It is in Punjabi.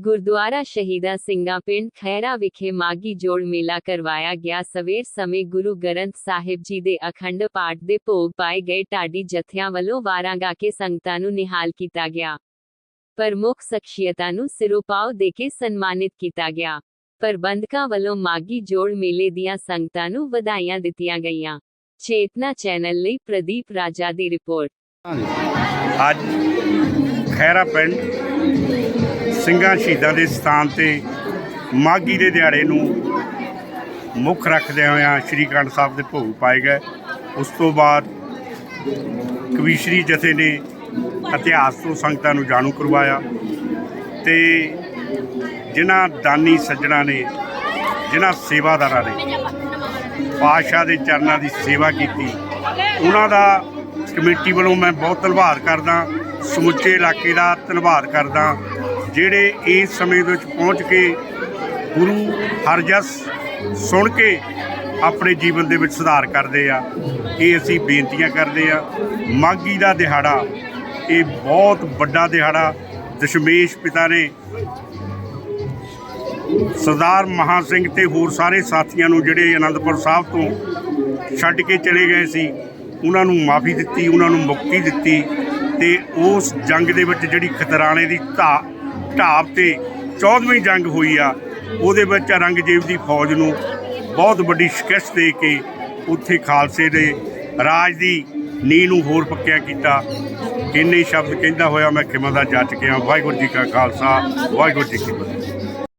ਗੁਰਦੁਆਰਾ ਸ਼ਹੀਦਾਂ ਸਿੰਘਾਂ ਪਿੰਡ ਖੈਰਾ ਵਿਖੇ ਮਾਗੀ ਜੋੜ ਮੇਲਾ ਕਰਵਾਇਆ ਗਿਆ ਸਵੇਰ ਸਮੇਂ ਗੁਰੂ ਗ੍ਰੰਥ ਸਾਹਿਬ ਜੀ ਦੇ ਅਖੰਡ ਪਾਠ ਦੇ ਭੋਗ ਪਾਏ ਗਏ ਢਾਡੀ ਜਥਿਆਂ ਵੱਲੋਂ ਵਾਰਾਂ ਗਾ ਕੇ ਸੰਗਤਾਂ ਨੂੰ ਨਿਹਾਲ ਕੀਤਾ ਗਿਆ ਪ੍ਰਮੁੱਖ ਸ਼ਖਸੀਅਤਾਂ ਨੂੰ ਸਿਰੋਪਾਓ ਦੇ ਕੇ ਸਨਮਾਨਿਤ ਕੀਤਾ ਗਿਆ ਪ੍ਰਬੰਧਕਾਂ ਵੱਲੋਂ ਮਾਗੀ ਜੋੜ ਮੇਲੇ ਦੀਆਂ ਸੰਗਤਾਂ ਨੂੰ ਵਧਾਈਆਂ ਦਿੱਤੀਆਂ ਗਈਆਂ ਚੇਤਨਾ ਚੈਨਲ ਲਈ ਪ੍ਰਦੀਪ ਰਾਜਾ ਦੀ ਰਿਪੋਰਟ ਅੱਜ ਖੈਰਾ ਪਿੰਡ ਸਿੰਘਾਂ ਸ਼ਹੀਦਾਂ ਦੇ ਸਥਾਨ ਤੇ ਮਾਗੀ ਦੇ ਦਿਹਾੜੇ ਨੂੰ ਮੁੱਖ ਰੱਖਦਿਆਂ ਹੋਇਆਂ ਸ਼੍ਰੀ ਅਖੰਡ ਸਾਹਿਬ ਦੇ ਭੋਗ ਪਾਏ ਗਏ। ਉਸ ਤੋਂ ਬਾਅਦ ਕਵੀਸ਼ਰੀ ਜਥੇ ਨੇ ਇਤਿਹਾਸ ਤੋਂ ਸੰਗਤਾਂ ਨੂੰ ਜਾਣੂ ਕਰਵਾਇਆ ਤੇ ਜਿਨ੍ਹਾਂ ਦਾਨੀ ਸੱਜਣਾ ਨੇ, ਜਿਨ੍ਹਾਂ ਸੇਵਾਦਾਰਾਂ ਨੇ ਪਾਤਸ਼ਾਹ ਦੇ ਚਰਨਾਂ ਦੀ ਸੇਵਾ ਕੀਤੀ, ਉਹਨਾਂ ਦਾ ਕਮੇਟੀ ਵੱਲੋਂ ਮੈਂ ਬਹੁਤ ਧੰਨਵਾਦ ਕਰਦਾ, ਸਮੁੱਚੇ ਇਲਾਕੇ ਦਾ ਧੰਨਵਾਦ ਕਰਦਾ। ਜਿਹੜੇ ਇਸ ਸਮੇਂ ਦੇ ਵਿੱਚ ਪਹੁੰਚ ਕੇ ਗੁਰੂ ਹਰਜਸ ਸੁਣ ਕੇ ਆਪਣੇ ਜੀਵਨ ਦੇ ਵਿੱਚ ਸੁਧਾਰ ਕਰਦੇ ਆ, ਇਹ ਅਸੀਂ ਬੇਨਤੀਆਂ ਕਰਦੇ ਆ। ਮਾਗੀ ਦਾ ਦਿਹਾੜਾ, ਇਹ ਬਹੁਤ ਵੱਡਾ ਦਿਹਾੜਾ ਦਸ਼ਮੇਸ਼ ਪਿਤਾ ਨੇ ਸਰਦਾਰ ਮਹਾਂ ਸਿੰਘ ਤੇ ਹੋਰ ਸਾਰੇ ਸਾਥੀਆਂ ਨੂੰ ਜਿਹੜੇ ਅਨੰਦਪੁਰ ਸਾਹਿਬ ਤੋਂ ਛੱਡ ਕੇ ਚਲੇ ਗਏ ਸੀ, ਉਹਨਾਂ ਨੂੰ ਮਾਫੀ ਦਿੱਤੀ, ਉਹਨਾਂ ਨੂੰ ਮੁਕਤੀ ਦਿੱਤੀ ਤੇ ਉਸ ਜੰਗ ਦੇ ਵਿੱਚ ਜਿਹੜੀ ਖਤਰਾਣੇ ਦੀ ਧਾ ਢਾਬ ਤੇ 14ਵੀਂ ਜੰਗ ਹੋਈ ਆ, ਉਹਦੇ ਵਿੱਚ ਔਰੰਗਜ਼ੇਬ ਦੀ ਫੌਜ ਨੂੰ ਬਹੁਤ ਵੱਡੀ ਸ਼ਿਕਸਤ ਦੇ ਕੇ ਉੱਥੇ ਖਾਲਸੇ ਦੇ ਰਾਜ ਦੀ ਨੀਂਹ ਨੂੰ ਹੋਰ ਪੱਕਿਆ ਕੀਤਾ। ਇੰਨੇ ਸ਼ਬਦ ਕਹਿੰਦਾ ਹੋਇਆ, ਮੈਂ ਖਿਮਾ ਦਾ ਜੱਜ ਗਿਆ ਵਾਹਿਗੁਰੂ ਜੀ ਕਾ ਖਾਲਸਾ, ਵਾਹਿਗੁਰੂ ਜੀ ਕੀ ਫਤਿਹ।